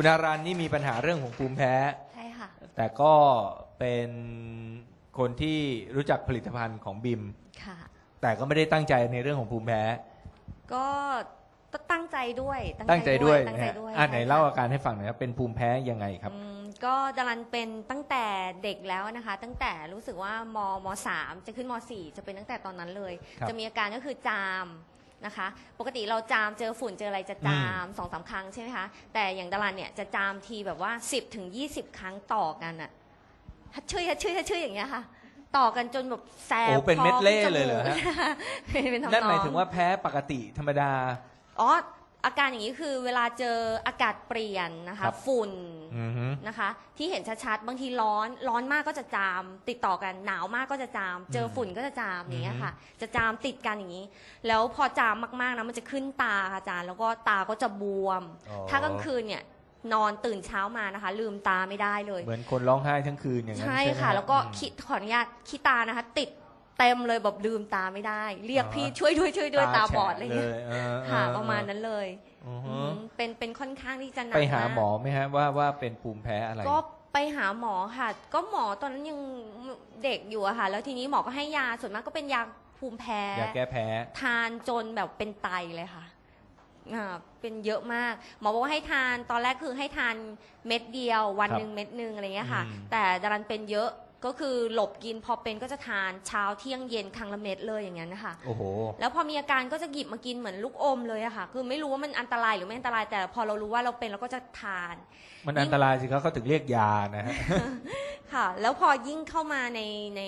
คุณอารันนี่มีปัญหาเรื่องของภูมิแพ้ ใช่ค่ะ แต่ก็เป็นคนที่รู้จักผลิตภัณฑ์ของบิม ค่ะ แต่ก็ไม่ได้ตั้งใจในเรื่องของภูมิแพ้ ก็ตั้งใจด้วยตั้งใจด้วยตั้งนะใจฮะด้วยอะไหนใช่ค่ะเล่าอาการให้ฟังหน่อยครับเป็นภูมิแพ้ยังไงครับอืมก็ดารันเป็นตั้งแต่เด็กแล้วนะคะ ตั้งแต่รู้สึกว่ามมสามจะขึ้นมสี่จะเป็นตั้งแต่ตอนนั้นเลยครับจะมีอาการก็คือจาม นะคะ ปกติเราจามเจอฝุ่นเจออะไรจะจามสองสามครั้งใช่ไหมคะ แต่อย่างดารันเนี่ยจะจามทีแบบว่า 10ถึง20 ครั้งต่อกันอะฮัดชื่อฮัดชื่อฮัดชื่ออย่างเงี้ยค่ะ ต่อกันจนแบบแสบโอ้เป็นคอเม็ดเล่ขึ้จเลยเหรอฮะมูกเป็นทำนองนั่นหมายถึงว่าแพ้ปกติธรรมดา อ๋อ อาการอย่างนี้คือเวลาเจออากาศเปลี่ยนนะครัคะบฝุ่นอือฮึนะคะ ที่เห็นชัดๆ บางทีร้อนร้อนมากก็จะจาม ติดต่อกันหนาวมากก็จะจาม เจอฝุ่นก็จะจามอย่างเงี้ยค่ะ จะจามติดกันอย่างนี้ แล้วพอจามมากๆนะมันจะขึ้นตาค่ะอาจารย์ แล้วก็ตาก็จะบวม อ๋อ ถ้ากลางคืนเนี่ยนอนตื่นเช้ามานะคะ ลืมตาไม่ได้เลย เหมือนคนร้องไห้ทั้งคืนอย่างนั้นใช่ใช่ไหมค่ะ ฮแล้วก็อืมคิดขออนุญาตขี้ตานะคะ ติด เต็มเลยแบบลืมตาไม่ได้ เรียกอ๋อพี่ช่วยด้วยช่วยด้วยตาแฉะบอดอะไรเงี้ยลเออค่ะเออประมาณนั้นเลยอืออืฮึมเป็นเป็นค่อนข้างที่จะหนักไปหาหมอกไหมฮะว่าว่าเป็นภูมิแพ้อะไรก็ไปหาหมอค่ะ ก็หมอตอนนั้นยังเด็กอยู่อะค่ะ แล้วทีนี้หมอก็ให้ยาส่วนมากก็เป็นยาภูมิแพ้ยาแก้แพ้ ทานจนแบบเป็นไตเลยค่ะอ่าเป็นเยอะมาก หมอบอกว่าให้ทานตอนแรกคือให้ทานเม็ดเดียว วันครับหนึ่งเม็ดหนึ่งอะไรเงี้ยค่ะอืมแต่ดารันเป็นเยอะ ก็คือหลบกินพอเป็นก็จะทานเช้าเที่ยงเย็นครั้งละเม็ดเลยอย่างนั้นนะคะโอ้โห แล้วพอมีอาการก็จะหยิบมากินเหมือนลูกอมเลยอะค่ะ คือไม่รู้ว่ามันอันตรายหรือไม่อันตรายแต่พอเรารู้ว่าเราเป็นเราก็จะทาน มันอันตรายสิครับเขาถึงเรียกยานะฮะ ค่ะ แล้วพอยิ่งเข้ามาในใน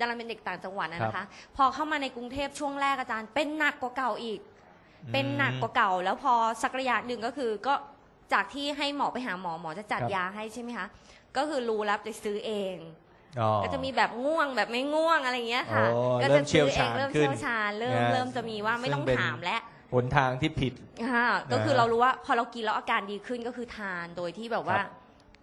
ดาราเป็นเด็กต่างจังหวัดนะนะคะ พอเข้ามาในกรุงเทพช่วงแรกอาจารย์ เป็นหนักกว่าเก่าอีก เป็นหนักกว่าเก่า แล้วพอสักระยะหนึ่งก็คือก็จากที่ให้หมอไปหาหมอหมอจะจัดครับ ยาให้ใช่ไหมคะ ก็คือรู้แล้วไปซื้อเอง อ๋อ ก็จะมีแบบง่วงแบบไม่ง่วงอะไรอย่างเงี้ยค่ะโอ้ก็เริ่จะมเชี่ซื้ยวอเอชางญเริ่มขึ้นเชี่ยวชาญเริ่มนะเริ่มจะมีว่าไม่ต้องซึ่งเป็น ถามแล้ว หนทางที่ผิดค่ะก็คือนะฮะเรารู้ว่าพอเรากินแล้วอาการดีขึ้นก็คือทานโดยที่แบบว่า ครับ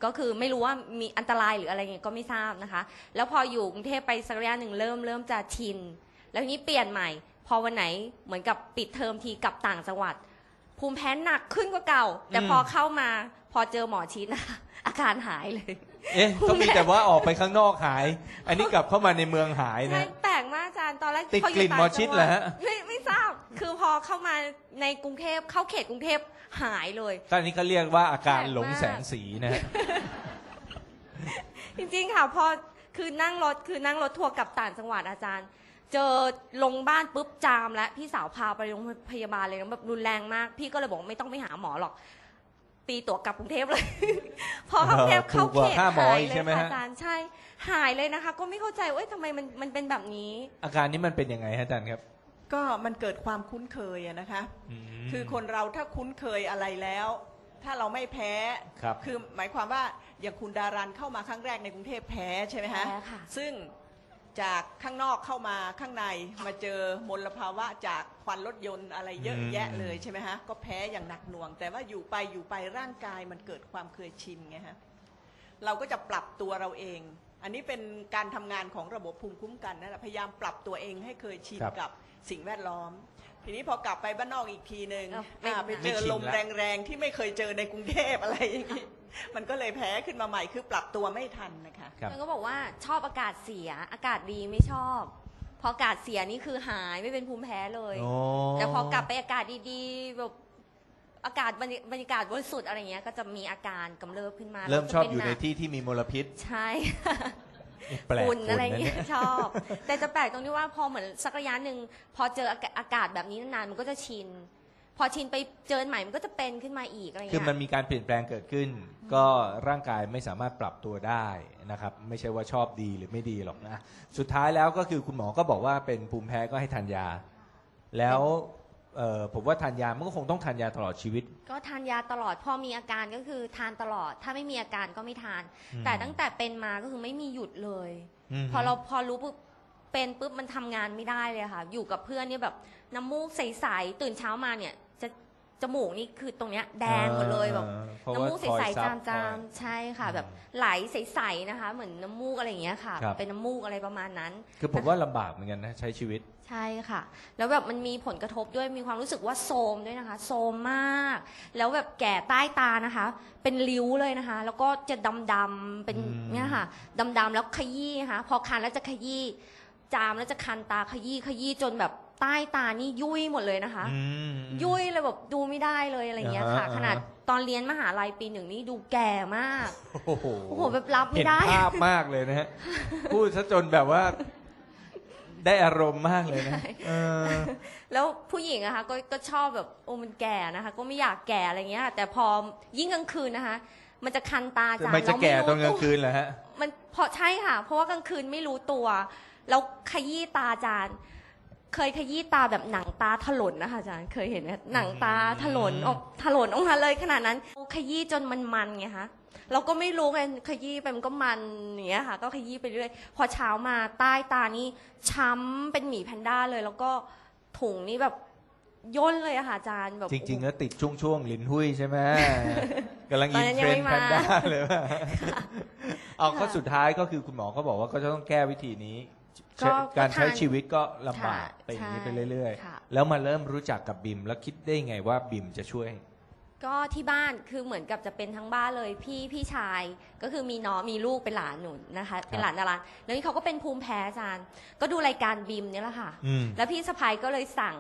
ก็คือไม่รู้ว่ามีอันตรายหรืออะไรเงี้ยก็ไม่ทราบนะคะ แล้วพออยู่กรุงเทพไปสักระยะหนึ่งเริ่มเริ่มจะชิน แล้วทีนี้เปลี่ยนใหม่ พอวันไหนเหมือนกับปิดเทอมทีกลับต่างจังหวัด ภูมิแพ้หนักขึ้นกว่าเก่า แต่อืมพอเข้ามาพอเจอหมอชิดนะคะอาการหายเลย เอ๊ะก็มีแต่ว่าออกไปข้างนอกหาย อันนี้กลับเข้ามาในเมืองหายใช่นะแปลกมากอาจารย์ตอนแรกติดพยู่กลิ่นต่างหมอชิดเหรอฮะจังวัดไม่ไม่ทราบคือพอเข้ามาในกรุงเทพเข้าเขตกรุงเทพหายเลยก็อันนี้ก็เรียกว่าอาการแปลกมากหลงแสงสีนะฮะจริงๆค่ะพอคือนั่งรถคือนั่งรถทัวร์กลับต่างจังหวัดอาจารย์ เจอลงบ้านปุ๊บจามแล้วพี่สาวพาไปโรงพยาบาลเลยนะแบบรุนแรงมาก พี่ก็เลยบอกว่าไม่ต้องไปหาหมอหรอก ตีตั๋วกลับกรุงเทพเลย พอเข้ากรุงเทพเออเข้าถูกกว่าเขตค่าหมอหายอีกเลยใช่ไหมค่ะฮะ อาจารย์ใช่ หายเลยนะคะ ก็ไม่เข้าใจว่าเอ้ยทำไมมันมันเป็นแบบนี้ อาการนี้มันเป็นยังไงฮะอาจารย์ครับก็มันเกิดความคุ้นเคยอะนะคะ ม คือคนเราถ้าคุ้นเคยอะไรแล้ว ถ้าเราไม่แพ้ครับ อหมายความว่าอย่างคุณดารันเข้ามาครั้งแรกในกรุงเทพแพ้ใช่ไหมฮะแพ้ค่ะ ซึ่ง จากข้างนอกเข้ามาข้างในมาเจอมลภาวะจากควันรถยนต์อะไรเยอะอืมแยะเลยใช่ไหมฮะก็แพ้อย่างหนักหน่วง แต่ว่าอยู่ไปอยู่ไปร่างกายมันเกิดความเคยชินไงฮะเราก็จะปรับตัวเราเอง อันนี้เป็นการทำงานของระบบภูมิคุ้มกันนั่นแหละพยายามปรับตัวเองให้เคยชินครับ กับสิ่งแวดล้อม ทีนี้พอกลับไปบ้านนอกอีกทีหนึ่งเอ้าไม่อ่าไปเจอไม่ชินลมละแรงๆ ที่ไม่เคยเจอในกรุงเทพอะไรอย่างนี้ มันก็เลยแพ้ขึ้นมาใหม่คือปรับตัวไม่ทันนะคะ ครับ มันก็บอกว่าชอบอากาศเสีย อากาศดีไม่ชอบ พออากาศเสียนี่คือหายไม่เป็นภูมิแพ้เลยโอ้แต่พอกลับไปอากาศดีๆแบบ อากาศบรรยบรรยากาศบริสุทธิ์อะไรเงี้ยก็จะมีอาการกำเริบขึ้นมาเริ่มแล้วชอบจะอยู่เป็ในหกที่ที่มีมลพิษใช่ แปลกฝุ่นอะไรฝุ่นนะเงี้เนี่ยยชอบ แต่จะแปลกตรงที่ว่าพอเหมือนสักระยะหนึ่งพอเจออากาอากาศแบบนี้นานๆมันก็จะชิน พอชินไปเจอใหม่มันก็จะเป็นขึ้นมาอีกอะไรคือเงี้ยมันมีการเปลี่ยนแปลงเกิดขึ้น ก็ร่างกายไม่สามารถปรับตัวได้นะครับ ไม่ใช่ว่าชอบดีหรือไม่ดีหรอกนะ สุดท้ายแล้วก็คือคุณหมอก็บอกว่าเป็นภูมิแพ้ก็ให้ทานยา แล้ว เอ่อผมว่าทานยามันก็คงต้องทานยาตลอดชีวิต ก็ทานยาตลอดพอมีอาการก็คือทานตลอด ถ้าไม่มีอาการก็ไม่ทาน อืม แต่ตั้งแต่เป็นมาก็คือไม่มีหยุดเลย มพอเราพอรู้ปุ๊บเป็นปุ๊บมันทำงานไม่ได้เลยค่ะ อยู่กับเพื่อนเนี่ยแบบน้ำมูกใสๆตื่นเช้ามาเนี่ย จะจมูกนี่คือตรงเนี้ยแดงหมดเลยแบบออเพราะน้ำว่ามูกคอยใสซับจามจามๆใช่ค่ะ แบบไหลใสๆนะคะ เหมือนน้ำมูกอะไรอย่างเงี้ยค่ะ ครับ เป็นน้ำมูกอะไรประมาณนั้น คือผมว่าลำบากเหมือนกันนะใช้ชีวิต ใช่ค่ะ แล้วแบบมันมีผลกระทบด้วยมีความรู้สึกว่าโทรมด้วยนะคะโทรมมาก แล้วแบบแก่ใต้ตานะคะ เป็นริ้วเลยนะคะ แล้วก็จะดำๆเป็นอืม เนี่ยค่ะดำๆแล้วขยี้นะคะพอคันแล้วจะขยี้จามแล้วจะคันตาขยี้ขยี้จนแบบ ใต้ตานี่ยุ่ยหมดเลยนะคะ อืม ยุ่ยเลยแบบดูไม่ได้เลยอะไรอย่างเงี้ยค่ะ อ่าฮะ ขนาดตอนเรียนมหาลัยปีหนึ่งนี่ดูแก่มาก โอ้โหโอ้โหแบบรับไม่เห็นได้ ภาพมากเลยนะฮะ พูดซะจนแบบว่า ได้อารมณ์มากเลยนะเออ แล้วผู้หญิงอะคะก็ก็ชอบแบบโอ้มันแก่นะคะ ก็ไม่อยากแก่อะไรเงี้ย แต่พอยิ่งกลางคืนนะคะ มันจะคันตาแต่จามมันจะเราแก่ไม่รู้ตอนกลางคืนเหรอฮะ มันเพราะใช่ค่ะ เพราะว่ากลางคืนไม่รู้ตัว แล้วขยี้ตาอาจารย์ เคยขยี้ตาแบบหนังตาถลนนะคะอาจารย์เคยเห็นไหมหนังตาถลนออกถลนออกมาเลยขนาดนั้นขยี้จนมันมันไงคะเราก็ไม่รู้ไงขยี้ไปมันก็มันอย่างเงี้ยค่ะ ก็ขยี้ไปเรื่อยพอเช้ามาใต้ตานี่ช้ำเป็นหมีแพนด้าเลย แล้วก็ถุงนี่แบบย่นเลยอะค่ะอาจารย์แบบจริง ๆ แล้วติดช่วงช่วงๆลิ้นหุ้ยใช่ไหมกำลังตออินนนั้นเทยังรไม่นด์แพมานด้าเลยว่าเอาก็สุดท้ายก็คือคุณหมอก็บอกว่าก็จะต้องแก้วิธีนี้ ก็การใช้ก็ทานชีวิตก็ลำบากค่ะไปอย่างนี้ใช่ไปเรื่อย ค่ะ ๆ แล้วมาเริ่มรู้จักกับบิมแล้วคิดได้ไงว่าบิมจะช่วย ก็ที่บ้านคือเหมือนกับจะเป็นทั้งบ้านเลยพี่พี่ชายก็คือมีน้องมีลูกเป็นหลานหนุนนะคะเป็นหลานดาราแล้วนี่เขาก็เป็นภูมิแพ้อาจารย์ก็ดูรายการบิมเนี่ยแหละค่ะ อืม แล้วพี่สะพายก็เลยสั่ง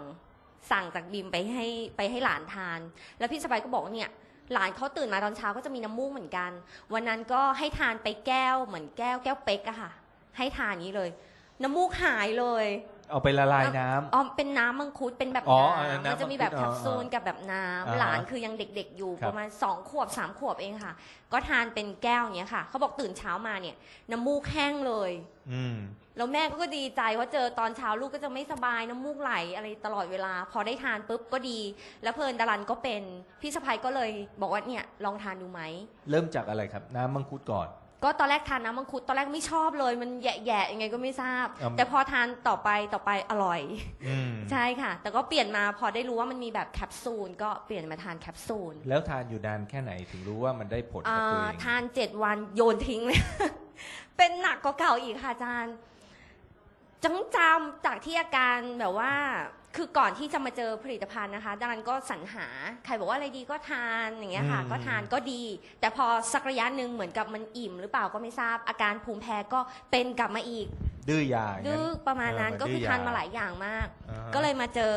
สั่งจากบิมไปให้ไปให้หลานทาน แล้วพี่สะพายก็บอกว่าเนี่ย หลานเขาตื่นมาตอนเช้าก็จะมีน้ำมูกเหมือนกัน วันนั้นก็ให้ทานไปแก้วเหมือนแก้วแก้วเป๊กอะค่ะ ให้ทานอย่างนี้เลย น้ำมูกหายเลยเอาไปละลายน้ำ อ๋อเป็นน้ำมังคุดเป็นแบบอ๋อน้ำน้ำมันจะมีแบบมังคุดแคปซูลอ๋อกับแบบน้ำอ่าฮะหลานคือยังเด็ก ๆ อยู่ครับ ประมาณสองขวบสามขวบเองค่ะ ก็ทานเป็นแก้วอย่างเงี้ยค่ะเขาบอกตื่นเช้ามาเนี่ยน้ำมูกแห้งเลย อืม แล้วแม่ก็ดีใจว่าเจอตอนเช้าลูกก็จะไม่สบายน้ำมูกไหลอะไรตลอดเวลา พอได้ทานปุ๊บก็ดี แล้วเพลินดารันก็เป็นพี่สะพายก็เลยบอกว่าเนี่ยลองทานดูไหม เริ่มจากอะไรครับ น้ำมังคุดก่อน ก็ตอนแรกทานน้ำมังคุดตอนแรกไม่ชอบเลย มันแย่ๆยังไงก็ไม่ทราบ อืม แต่พอทานต่อไปต่อไปอร่อย อืมใช่ค่ะ แต่ก็เปลี่ยนมาพอได้รู้ว่ามันมีแบบแคปซูลก็เปลี่ยนมาทานแคปซูลแล้วทานอยู่นานแค่ไหนถึงรู้ว่ามันได้ผลกับตัวอ่าเองทานเจ็ดวันโยนทิ้งเลย เป็นหนักกว่าเก่าอีกค่ะอาจารย์จังจำจากที่อาการแบบว่า คือก่อนที่จะมาเจอผลิตภัณฑ์นะคะดังนั้นก็สรรหาใครบอกว่าอะไรดีก็ทานอย่างเงี้ยค่ะ อืม ก็ทานก็ดี แต่พอสักระยะหนึ่งเหมือนกับมันอิ่มหรือเปล่าก็ไม่ทราบอาการภูมิแพ้ก็เป็นกลับมาอีก ดื้อยาย่างดื้อประมาณนั้นเก็คือดื้ทานมาหลายอย่างมาก อ่าฮะ ก็เลยมาเจอ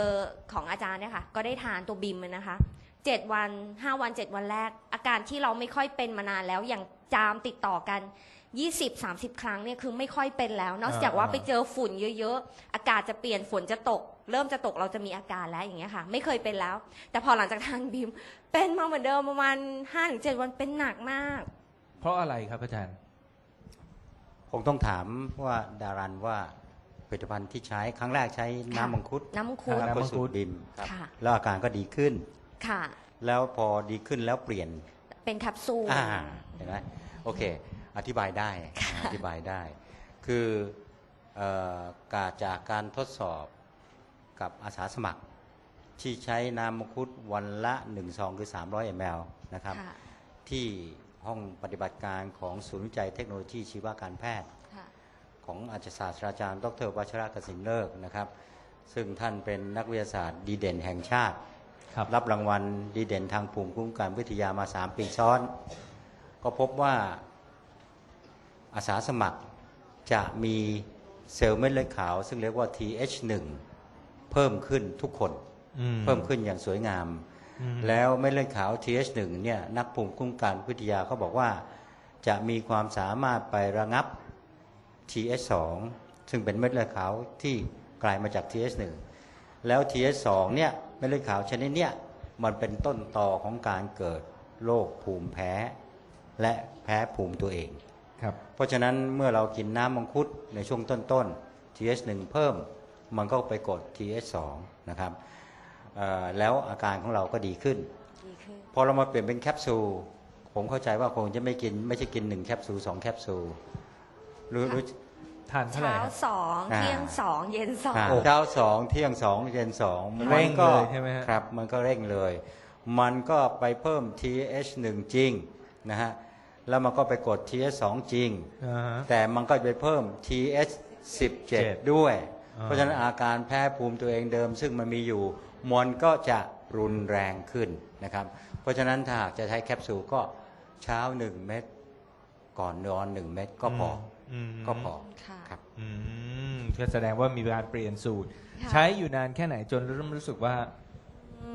ของอาจารย์เนี่ยค่ะ ก็ได้ทานตัวบิมนะคะเจ็ดวันห้าวันเจ็ดวันแรก อาการที่เราไม่ค่อยเป็นมานานแล้วอย่างจามติดต่อกัน 20-30 ครั้งเนี่ยคือไม่ค่อยเป็นแล้ว นอกจากว่าไปเจอฝุ่นเยอะ ๆ อากาศจะเปลี่ยนฝนจะตก เริ่มจะตกเราจะมีอาการแล้วอย่างเงี้ยค่ะ ไม่เคยเป็นแล้ว แต่พอหลังจากทานบิมเป็นมาเหมือนเดิมประมาณ5-7วันเป็นหนักมาก เพราะอะไรครับอาจารย์คงต้องถามว่าดารันว่าผลิตภัณฑ์ที่ใช้ครั้งแรกใช้น้ำมังคุดน้ำมังคุดแล้วน้ำมัก็งคุสูดตรบิมครับค่ะแล้วอาการก็ดีขึ้นค่ะ แล้วพอดีขึ้นแล้วเปลี่ยนเป็นแคปซูลอ่าเห็นไหมโอเค อธิบายได้อธิบายได้ คือเอ่อการจากการทดสอบ กับอาสาสมัคร ที่ใช้น้ำมังคุดวันละ1ซองคือ 300 ml นะครับค่ะที่ห้องปฏิบัติการของศูนย์วิจัยเทคโนโลยีชีวการแพทย์ค่ะของอาจารย์ศาสตราจารย์ ดรวัชระกสินเลิกนะครับ ซึ่งท่านเป็นนักวิทยาศาสตร์ดีเด่นแห่งชาติครับรับรางวัลดีเด่นทางภูมิคุ้มกันวิทยามา 3 ปีซ้อน ก็พบว่าอาสาสมัครจะมีเซลล์เม็ดเลือดขาว ซึ่งเรียกว่า TH1 เพิ่มขึ้นทุกคนอืเพิ่มขึ้นอย่างสวยงามอืมแล้วเม็ดเลือดขาว TH1 เนี่ยนักภูมิคุ้มกันวิทยาเขาบอกว่า จะมีความสามารถไประงับ TH2 ซึ่งเป็นเม็ดเลือดขาวที่กลายมาจาก TH1 แล้ว TH2 เนี่ยเม็ดเลือดขาวชนิดเนี้ยมันเป็นต้นต่อของการเกิดโรคภูมิแพ้ และแพ้ภูมิตัวเองครับเพราะฉะนั้นเมื่อเรากินน้ำมังคุดในช่วงต้นๆ TH1 เพิ่ม มันก็ไปกด TH2 นะครับเอ่อแล้วอาการของเราก็ดีขึ้นดีขึ้น พอเรามาเปลี่ยนเป็นแคปซูล ผมเข้าใจว่าคงจะไม่กินไม่ใช่กินหนึ่งแคปซูลสองแคปซูลรู้รู้ทานเท่าไหร่เช้าครับสองอ่าเที่ยงสองเย็นสองอ่าโอ้เช้าสองเที่ยงสองเย็นสองเร่งก็เลยใช่ไหมฮะครับ มันก็เร่งเลย มันก็ไปเพิ่ม TH1 จริงนะฮะแล้วมันก็ไปกด TS2 จริงอ่าฮะแต่มันก็ไปเพิ่ม TH17 ด้วยอ่า เพราะฉะนั้นอาการแพ้ภูมิตัวเองเดิม ซึ่งมันมีอยู่มันก็จะรุนแรงขึ้นนะครับ เพราะฉะนั้นถ้าหากจะใช้แคปซูลก็เช้า1เม็ดก่อนนอน1เม็ดก็พออม ก็พอค่ะ ครับ อืมก็แสดงว่ามีการเปลี่ยนสูตร ค่ะ ใช้อยู่นานแค่ไหนจนเริ่มรู้สึกว่า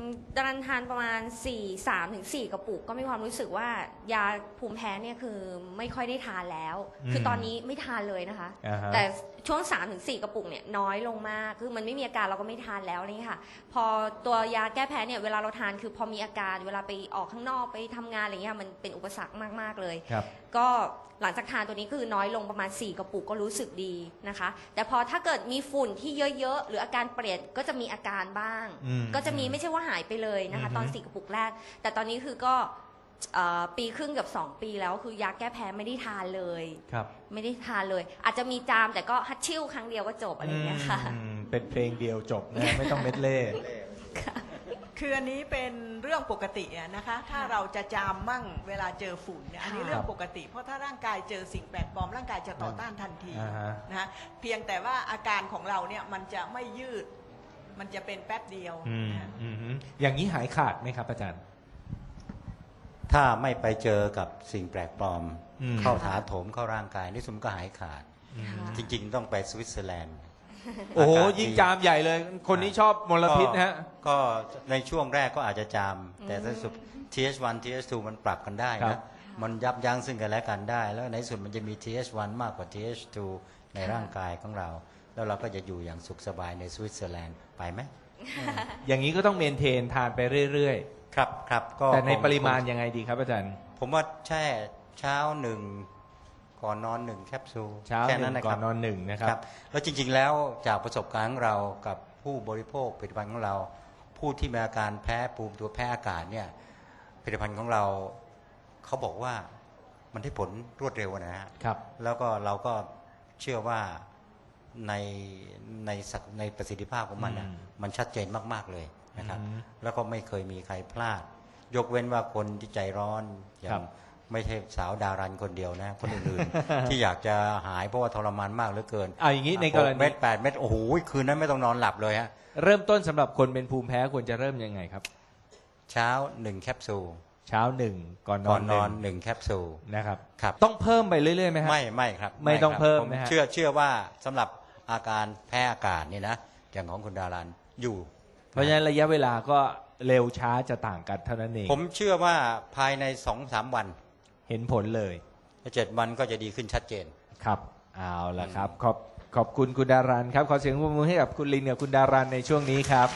อืมตอนนั้นทานประมาณ 4 3ถึง4กระปุกก็มีความรู้สึกว่ายาภูมิแพ้เนี่ยคือไม่ค่อยได้ทานแล้ว อืมคือตอนนี้ไม่ทานเลยนะคะ อ่าฮะ แต่ช่วง3ถึง4กระปุกเนี่ยน้อยลงมาก คือมันไม่มีอาการเราก็ไม่ทานแล้วอะไรอย่างนี่ค่ะ พอตัวยาแก้แพ้เนี่ยเวลาเราทานคือพอมีอาการเวลาไปออกข้างนอกไปทำงานอะไรเงี้ยมันเป็นอุปสรรคมากๆเลย ครับ ก็หลังจากทานตัวนี้คือน้อยลงประมาณ 4 กระปุกก็รู้สึกดีนะคะ แต่พอถ้าเกิดมีฝุ่นที่เยอะๆ หรืออาการเปลี่ยนก็จะมีอาการบ้าง อืมก็จะมีไม่ใช่ว่าหายไปเลยนะคะอือฮึตอน4กระปุกแรก แต่ตอนนี้คือก็เอ่อปีครึ่งกับ 2 ปีแล้วคือยาแก้แพ้ไม่ได้ทานเลย ครับไม่ได้ทานเลย อาจจะมีจามแต่ก็ฮัตชิ่วครั้งเดียวก็จบอะไรอย่างเงี้ยค่ะ อืมเป็นเพลงเดียวจบนะ ไม่ต้องเม็ดเล่ คืออันนี้เป็นเรื่องปกติอะนะคะ ถ้าเราจะจามมั่งเวลาเจอฝุ่นเนี่ยอันนี้ค่ะเรื่องปกติ เพราะถ้าร่างกายเจอสิ่งแปลกปลอมร่างกายจะต่อต้านทันทีอ่าฮะ นะฮะเพียงแต่ว่าอาการของเราเนี่ยมันจะไม่ยืด มันจะเป็นแป๊บเดียวอืมนะฮะอืมอย่างนี้หายขาดไหมครับอาจารย์ ถ้าไม่ไปเจอกับสิ่งแปลกปลอม อืม เข้าถาโถมเข้าร่างกายนี่สมก็หายขาดค่ะจริง ๆ ต้องไปสวิตเซอร์แลนด์โอ้โหอากาศยิ่งจามใหญ่เลย คนนี้ชอบมลพิษนะฮะ ก็ก็ในช่วงแรกก็อาจจะจาม แต่อืมถ้าสุด TH1 TH2 มันปรับกันได้ครันะบมันยับยั้งซึ่งกันและกันได้ แล้วในสุดมันจะมี TH1 มากกว่า TH2 ในร่างกายของเรา แล้วเราก็จะอยู่อย่างสุขสบายในสวิตเซอร์แลนด์ไปไหมอย่างนี้ก็ต้องเมนเทนทานไปเรื่อยครับครับก็ๆ แต่ในคงปริมาณยังไงดีครับอาจารย์ ผมว่าแช่เช้าหนึ่งก่อนนอนหนึ่งแคปซูลเช้าแค่หนึ่นั้นงนะก่คอรันบนอนหนึ่งนะครับครับแล้วจริงๆ แล้วจากประสบการณ์ของเรากับผู้บริโภคผลิตภัณฑ์ของเรา ผู้ที่มีอาการแพ้ภูมิตัวแพ้อากาศเนี่ยผลิตภัณฑ์ของเราเขาบอกว่ามันได้ผลรวดเร็วนะฮะครับ แล้วก็เราก็เชื่อว่า ในในศักในประสิทธิภาพของมันน่ะอืมมันชัดเจนมาก ๆเลยนะครับอืมแล้วก็ไม่เคยมีใครพลาด ยกเว้นว่าคนที่ใจร้อนอย่าครังบไม่ใช่สาวดารันคนเดียวนะ คนอื่นๆ ที่อยากจะหายเพราะว่าทรมานมากเหลือเกินเอาอย่างนี้ในกรหณีเม็ดแปดเม็ดโอ้โหคืนนั้นไม่ต้องนอนหลับเลยฮะเริ่มต้นสำหรับคนเป็นภูมิแพ้ควรจะเริ่มยังไงครับ เช้าหนึ่งแคปซูลเช้าหนึ่งก่อนนก่ออนนหนนึ่องนหนึ่งแคปซูลนะครับครับ ต้องเพิ่มไปเรื่อยๆไหมฮะไม่ไม่ครับ ไม่ต้องครับเพิ่มผนะฮะเชื่อเชื่อว่าสำหรับ อาการแพ้อากาศนี่นะอย่างของคุณดารันอยู่ เพราะฉะนั้นระยะเวลาก็เร็วช้าจะต่างกันเท่านั้นเอง ผมเชื่อว่าภายในสองสามวันเห็นผลเลยเจ็ดวันก็จะดีขึ้นชัดเจนครับเอาละครับ ขอบขอบคุณคุณดารันครับขอเสียงปรบมือให้กับคุณลินกับคุณดารันในช่วงนี้ครับ